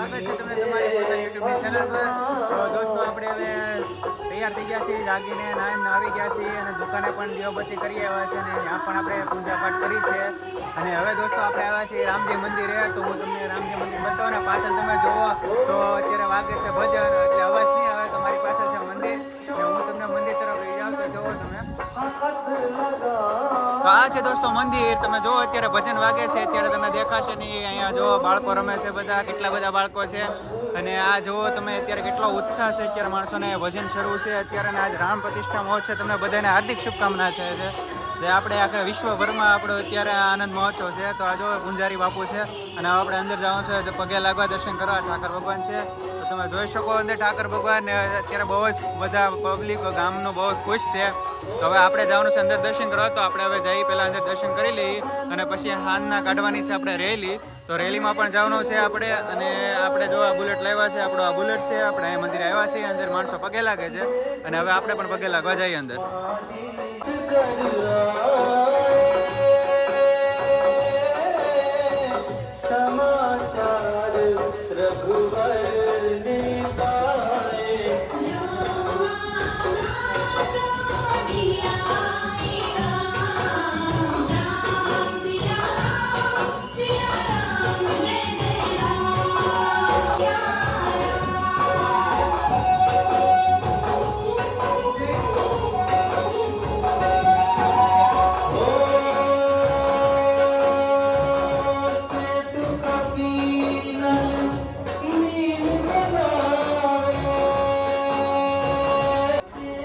સ્વાગત છે તમને તમારી પોતાની યુટ્યુબની ચેનલ પર. દોસ્તો, આપણે હવે તૈયાર થઈ ગયા છીએ, જાગીને નાન આવી ગયા છીએ અને દુકાને પણ દીવાબત્તી કરી આવ્યા છે અને ત્યાં પણ આપણે પૂજાપાઠ કરી છે. અને હવે દોસ્તો, આપણે આવ્યા છીએ રામજી મંદિરે. તો હું તમને રામજી મંદિર બતાવું ને પાછળ તમે જુઓ. તો અત્યારે વાગે છે ભજન, એટલે આ છે દોસ્તો મંદિર. તમે જુઓ અત્યારે ભજન વાગે છે, અત્યારે તમે દેખાશે નહીં. અહીંયા જો બાળકો રમે છે બધા, કેટલા બધા બાળકો છે. અને આ જુઓ તમે અત્યારે કેટલો ઉત્સાહ છે, અત્યારે માણસોને ભજન શરૂ છે. અત્યારે આજ રામ પ્રતિષ્ઠા મહોત્સવ છે તમને બધાને હાર્દિક શુભકામના છે જે. જે આપણે આખા વિશ્વભરમાં આપણો અત્યારે આનંદ મહોત્સવ છે. તો આ જો ગુંજારી બાપુ છે. અને આપણે અંદર જવાનું છે, પગે લાગવા દર્શન કરવા. ઠાકર ભગવાન છે. તમે જોઈ શકો અંદર ઠાકર ભગવાન અત્યારે બહુ જ બધા પબ્લિક ગામનો બહુ ખુશ છે. તો હવે આપણે જવાનું છે અંદર દર્શન કરવા, તો આપણે હવે જઈ પહેલાં અંદર દર્શન કરી લઈએ અને પછી હાથના કાઢવાની છે આપણે રેલી. તો રેલીમાં પણ જવાનું છે આપણે અને આપણે જો આ બુલેટ લાવ્યા છે, આપણો આ બુલેટ છે, આપણે મંદિરે આવ્યા છીએ, અંદર માણસો પગે લાગે છે અને હવે આપણે પણ પગે લાગવા જઈએ અંદર. Prabhu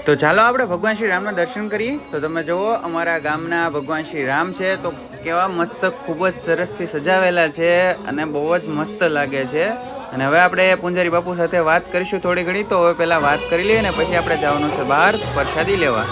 તો ચાલો આપણે ભગવાન શ્રી રામના દર્શન કરીએ. તો તમે જુઓ, અમારા ગામના ભગવાન શ્રી રામ છે. તો કેવા મસ્ત, ખૂબ જ સરસથી સજાવેલા છે અને બહુ જ મસ્ત લાગે છે. અને હવે આપણે પૂંજારી બાપુ સાથે વાત કરીશું થોડી ઘણી. તો હવે પહેલાં વાત કરી લઈએ ને પછી આપણે જવાનું છે બહાર પ્રસાદી લેવા.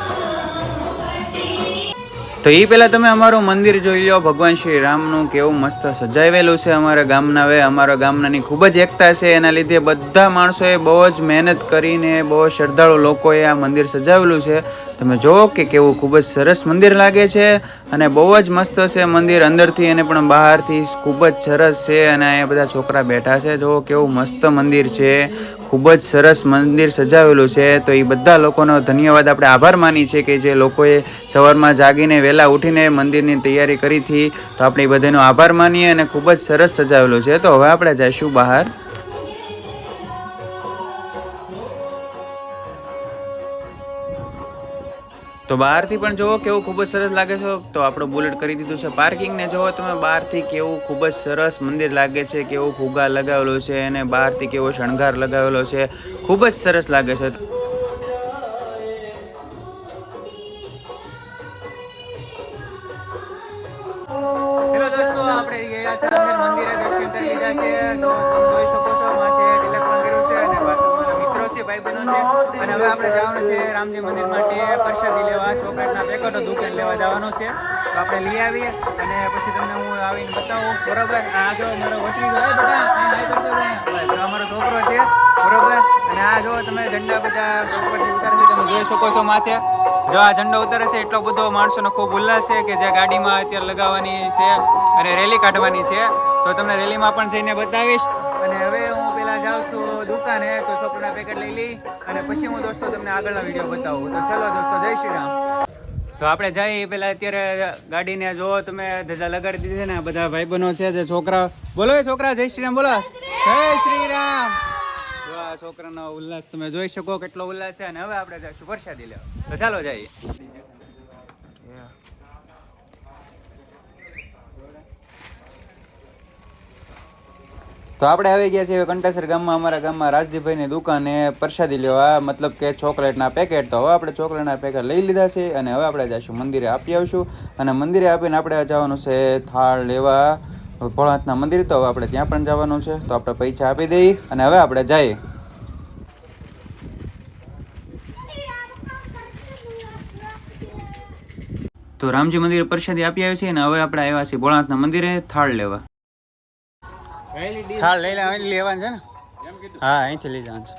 તો એ પહેલાં તમે અમારું મંદિર જોઈ લો ભગવાન શ્રી રામનું કેવું મસ્ત સજાવેલું છે અમારા ગામના હવે. અમારા ગામનાની ખૂબ જ એકતા છે, એના લીધે બધા માણસોએ બહુ જ મહેનત કરીને બહુ શ્રદ્ધાળુ લોકોએ આ મંદિર સજાવેલું છે. તમે જુઓ કે કેવું ખૂબ જ સરસ મંદિર લાગે છે અને બહુ જ મસ્ત છે મંદિર. અંદરથી અને પણ બહારથી ખૂબ જ સરસ છે અને અહીંયા બધા છોકરા બેઠા છે. જો કેવું મસ્ત મંદિર છે. ખૂબ જ સરસ મંદિર સજાવેલું છે. તો એ બધા લોકોનો ધન્યવાદ. આપણે આભાર માની છે કે જે લોકોએ સવારમાં જાગીને વહેલા ઉઠીને મંદિરની તૈયારી કરી હતી. તો આપણે બધાનો આભાર માનીએ અને ખૂબ જ સરસ સજાવેલું છે. તો હવે આપણે જઈશું બહાર. તો બહારથી પણ જુઓ કેવું ખૂબ જ સરસ લાગે છે. તો આપણું બુલેટ કરી દીધું છે પાર્કિંગને. જુઓ તમે બહારથી કેવું ખૂબ જ સરસ મંદિર લાગે છે, કેવું ફુગા લગાવેલો છે, અને બહારથી કેવો શણગાર લગાવેલો છે. ખૂબ જ સરસ લાગે છે. લઈ આવીએ અને પછી તમને હું આવીને બતાવું. બરોબર? આ જો મારો બેટા અહીં હાય આ અમારો છોકરો છે, બરોબર? અને આ જો તમે ઝંડા બધા ઉતારે તમે જોઈ શકો છો માથે. જો આ ઝંડો ઉતારે છે, એટલો બધો માણસોનો ખૂબ ઉલ્લાસ છે કે જે ગાડીમાં અત્યારે લગાવવાની છે અને રેલી કાઢવાની છે. તો તમને રેલીમાં પણ જઈને બતાવીશ. અને હવે હું પેલા જાઉં છું દુકાને, તો છોકરાના પેકેટ લઈ લઈ અને પછી હું દોસ્તો તમને આગળના વીડિયો બતાવું. તો ચલો દોસ્તો, જય શ્રી રામ. તો આપણે જઈએ પેલા અત્યારે ગાડીને જો તમે ધજા લગાડી દીધી છે ને બધા ભાઈ બહેનો છે જે છોકરા બોલો એ છોકરા, જય શ્રી રામ બોલો. જય શ્રી રામ જો આ છોકરાનો ઉલ્લાસ તમે જોઈ શકો કેટલો ઉલ્લાસ છે. અને હવે આપણે જઈશું પરસાદી લેવા. તો ચાલો જઈએ. તો આપણે આવી ગયા છીએ કંટાસર ગામમાં, અમારા ગામમાં રાજદીપભાઈની દુકાને પ્રસાદી લેવા. મતલબ કે ચોકલેટના પેકેટ. તો હવે આપણે ચોકલેટના પેકેટ લઈ લીધા છે અને હવે આપણે જઈશું મંદિરે આપી આવશું. અને મંદિરે આપીને આપણે જવાનું છે થાળ લેવા. ભોળાનાથના મંદિર, તો હવે આપણે ત્યાં પણ જવાનું છે. તો આપણે પૈસા આપી દઈએ અને હવે આપણે જઈએ. તો રામજી મંદિરે પ્રસાદી આપી આવી છે અને હવે આપણે આવ્યા છીએ ભોળાનાથના મંદિરે થાળ લેવા. થાળ લઈ લેવા અહીંથી લેવાનું છે ને? હા અહીંથી લઈ જવાનું છે.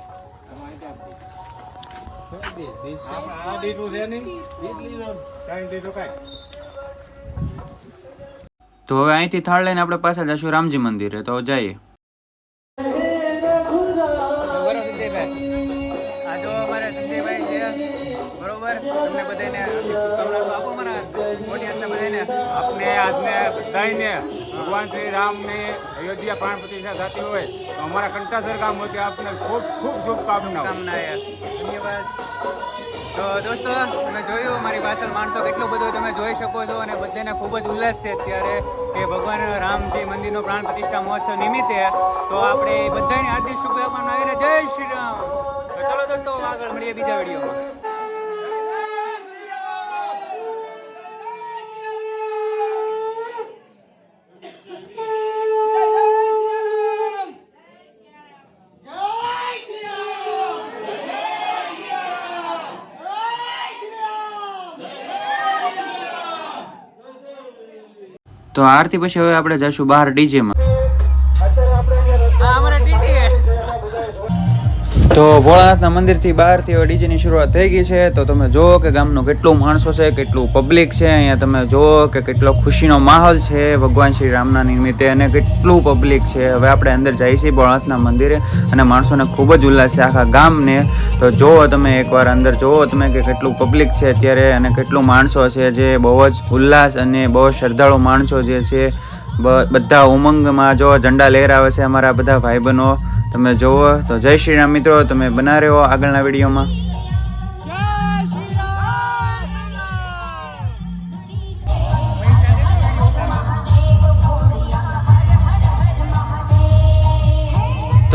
તો હવે અહીંથી થાળ લઈને આપણે પાછા જશું રામજી મંદિરે તો જઈએ. તમને બધાને આપો મારા ઓડિયન્સને બધાને. આપને આજને બધાને ભગવાન શ્રી રામને અયોધ્યા પ્રાણ પ્રતિષ્ઠા થતી હોય તો અમારા કંટાસર ગામ વતી આપને ખૂબ ખૂબ શુભકામનાઓ. ધન્યવાદ તો દોસ્તો, તમે જોયું મારી પાછળ માણસો કેટલું બધું તમે જોઈ શકો છો અને બધાને ખૂબ જ ઉલ્લાસ છે અત્યારે કે ભગવાન રામજી મંદિરનો પ્રાણ પ્રતિષ્ઠા મહોત્સવ નિમિત્તે તો આપણે બધાની હાર્દિક શુભકામના આવીને જય શ્રી રામ. તો ચલો દોસ્તો આગળ મળીએ બીજા વિડીયોમાં. તો આરતી પછી હવે આપણે જઈશું બહાર ડીજેમાં. તો ભોળાનાથના મંદિરથી બહારથી હવે ડીજેની શરૂઆત થઈ ગઈ છે. તો તમે જુઓ કે ગામનું કેટલું માણસો છે, કેટલું પબ્લિક છે. અહીંયા તમે જુઓ કે કેટલો ખુશીનો માહોલ છે ભગવાન શ્રી રામના નિમિત્તે અને કેટલું પબ્લિક છે. હવે આપણે અંદર જઈએ છીએ ભોળાનાથના મંદિરે અને માણસોને ખૂબ જ ઉલ્લાસ છે આખા ગામને. તો જુઓ તમે એકવાર અંદર જુઓ તમે કે કેટલું પબ્લિક છે અત્યારે અને કેટલું માણસો છે જે બહુ જ ઉલ્લાસ અને બહુ શ્રદ્ધાળુ માણસો જે છે. બધા ઉમંગમાં જો ઝંડા લહેરાવે છે અમારા બધા ભાઈબંધો. તમે જુઓ તો જય શ્રી રામ મિત્રો તમે બના રહ્યો આગળના વિડીયોમાં.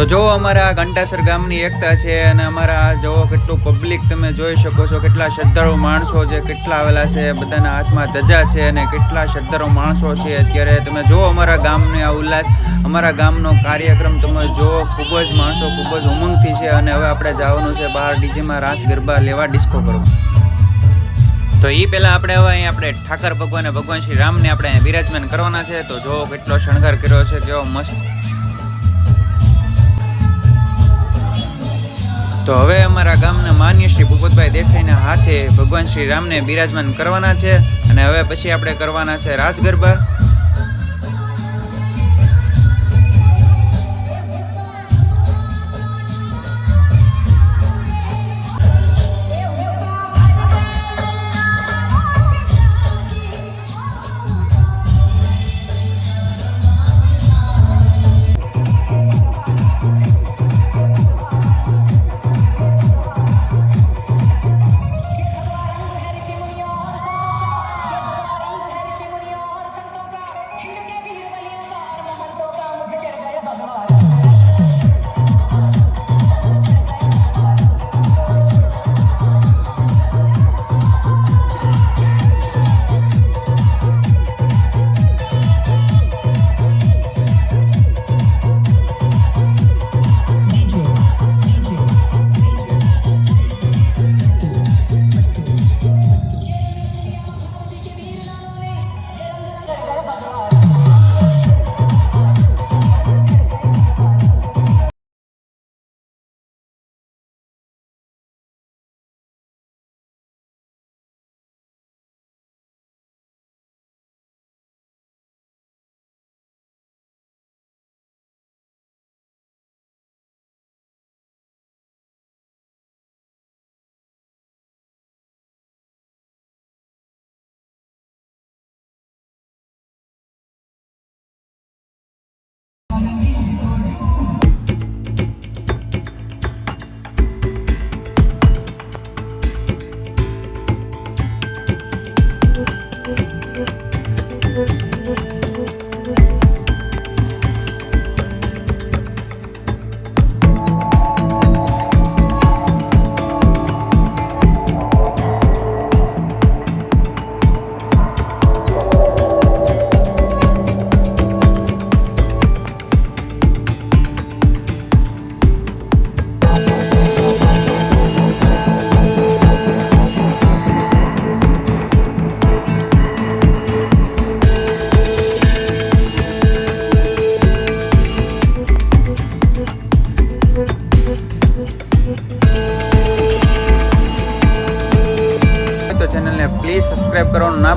તો જો અમારા ઘંટાસર ગામની એકતા છે અને અમારા જો કેટલું પબ્લિક તમે જોઈ શકો છો. કેટલા શ્રદ્ધાળુ માણસો છે, કેટલા આવેલા છે, બધાના હાથમાં ધજા છે અને કેટલા શ્રદ્ધાળુ માણસો છે. અત્યારે તમે જુઓ અમારા ગામને આ ઉલ્લાસ, અમારા ગામનો કાર્યક્રમ તમે જુઓ, ખૂબ જ માણસો ખૂબ જ ઉમંગથી છે અને હવે આપણે જવાનું છે બહાર ડીજેમાં રાસ ગરબા લેવા ડિસ્કો કરવા. તો એ પહેલાં આપણે હવે અહીં આપણે ઠાકર ભગવાન ભગવાન શ્રી રામને આપણે અહીંયા બિરાજમાન કરવાના છે. તો જો કેટલો શણગાર કર્યો છે, કેવો મસ્ત તો હવે અમારા ગામના માન્ય શ્રી ભૂપતભાઈ દેસાઈના હાથે ભગવાન શ્રી રામને બિરાજમાન કરવાના છે અને હવે પછી આપણે કરવાના છે રાસ ગરબા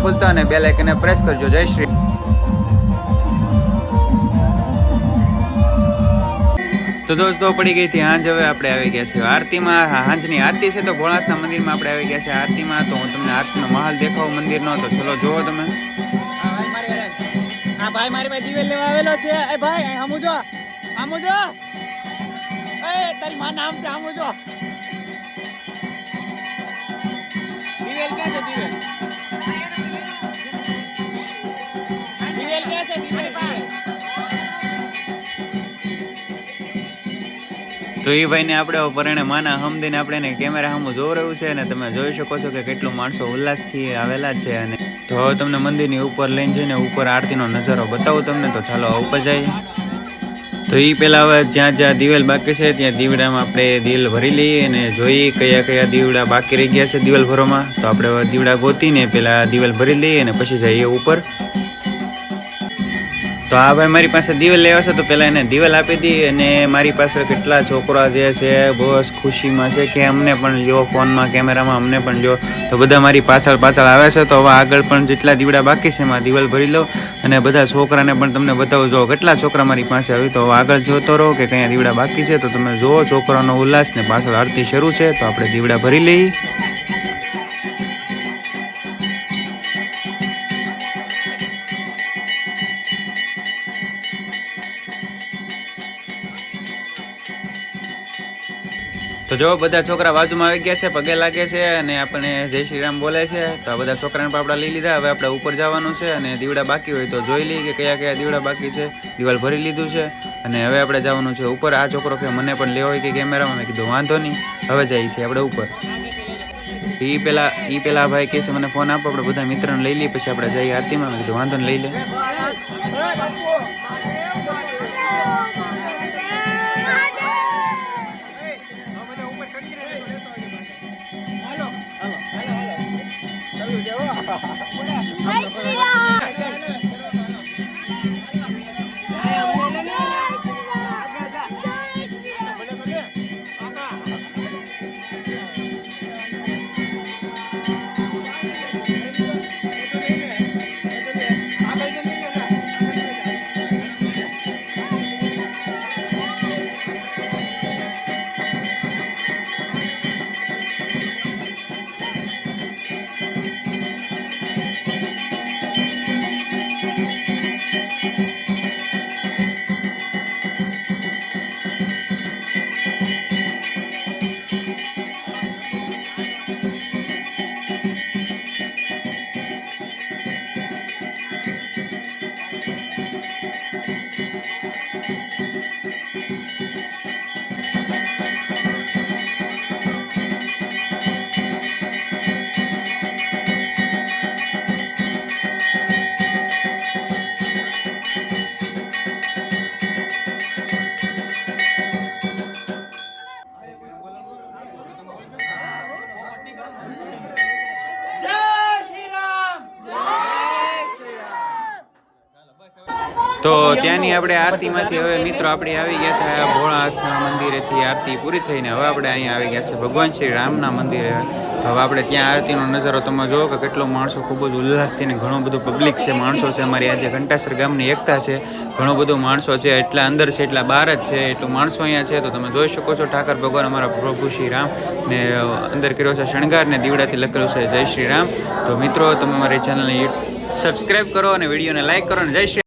ભૂલતા અને બે આઇકનને પ્રેસ કરજો. જય શ્રી તો દોસ્તો પડી ગઈ હતી હાંજ. હવે આપણે આવી ગયા છીએ આરતીમાં. હાંજની આરતી છે તો ભોળાનાથના મંદિરમાં આપણે આવી ગયા છે આરતીમાં. તો હું તમને આરતીનો માહોલ દેખાવ મંદિરનો. તો ચલો જુઓ તમે. આ ભાઈ મારી પાસે દિવેલ લેવા આવેલો છે. એ ભાઈ હમુ જો. હમુ જો. એ તારી માં નામ છે હમુ જો. દિવેલ ક્યાં છે દિવેલ? તો એ ભાઈને આપણે પરણે માના હમદીને આપણે એને કેમેરા સામું જોઈ રહ્યું છે અને તમે જોઈ શકો છો કે કેટલું માણસો ઉલ્લાસથી આવેલા છે અને તો હવે તમને મંદિરની ઉપર લઈને જઈને ઉપર આરતીનો નજારો બતાવું તમને તો ચાલો ઉપર જાય તો એ પહેલાં હવે જ્યાં જ્યાં દિવેલ બાકી છે ત્યાં દીવડામાં આપણે દિલ ભરી લઈએ અને જોઈએ કયા કયા દીવડા બાકી રહી ગયા છે દિવેલ ભરોમાં તો આપણે દીવડા ગોતીને પહેલાં દિવેલ ભરી લઈએ અને પછી જઈએ ઉપર. તો આ ભાઈ મારી પાસે દિવેલ લેવા છે, તો પહેલાં એને દિવેલ આપી દી અને મારી પાસે કેટલા છોકરા જે છે બહુ ખુશીમાં છે કે અમને પણ લ્યો, ફોનમાં, કેમેરામાં અમને પણ લ્યો. તો બધા મારી પાછળ પાછળ આવે છે, તો હવે આગળ પણ જેટલા દીવડા બાકી છે, એમાં દિવેલ ભરી લઉં અને બધા છોકરાને પણ તમને બતાવું. જો કેટલા છોકરા મારી પાસે આવી, તો હવે આગળ જોતો રહો કે કયા દીવડા બાકી છે, તો તમે જુઓ છોકરાનો ઉલ્લાસ ને પાછળ આરતી શરૂ છે, તો આપણે દીવડા ભરી લઈએ. તો જો બધા છોકરા બાજુમાં આવી ગયા છે, પગે લાગે છે અને આપણે જય શ્રી રામ બોલે છે, તો આ બધા છોકરાને પણ આપણે લઈ લીધા. હવે આપણે ઉપર જવાનું છે અને દીવડા બાકી હોય તો જોઈ લઈએ કે કયા કયા દીવડા બાકી છે. દિવાલ ભરી લીધું છે અને હવે આપણે જવાનું છે ઉપર. આ છોકરો કે મને પણ લેવો હોય કે કેમેરામાં, મેં કીધું વાંધો નહીં. હવે જઈએ છીએ આપણે ઉપર. એ પેલા એ પેલા ભાઈ કહે છે, મને ફોન આપો, આપણે બધા મિત્રોને લઈ લઈએ. પછી આપણે જઈએ આરતીમાં, મેં કીધું, વાંધો નહીં, લઈ લે. તો ત્યાંની આપણે આરતીમાંથી હવે મિત્રો આપણે આવી ગયા હતા ભોળાનાથના મંદિરેથી આરતી પૂરી થઈને હવે આપણે અહીંયા આવી ગયા છે ભગવાન શ્રી રામના મંદિરે. તો હવે આપણે ત્યાં આરતીનો નજારો તમે જુઓ કે કેટલો માણસો ખૂબ જ ઉલ્લાસથી ને ઘણું બધું પબ્લિક છે. માણસો છે અમારી આજે ઘંટાસર ગામની એકતા છે. ઘણું બધું માણસો છે, એટલા અંદર છે, એટલા બહાર જ છે, એટલું માણસો અહીંયા છે. તો તમે જોઈ શકો છો ઠાકર ભગવાન અમારા પ્રભુ શ્રી રામ ને અંદર કર્યો છે શણગાર ને દીવડાથી લખેલું છે જય શ્રી રામ. તો મિત્રો, તમે અમારી ચેનલને સબસ્ક્રાઈબ કરો અને વિડીયોને લાઈક કરો અને જય શ્રી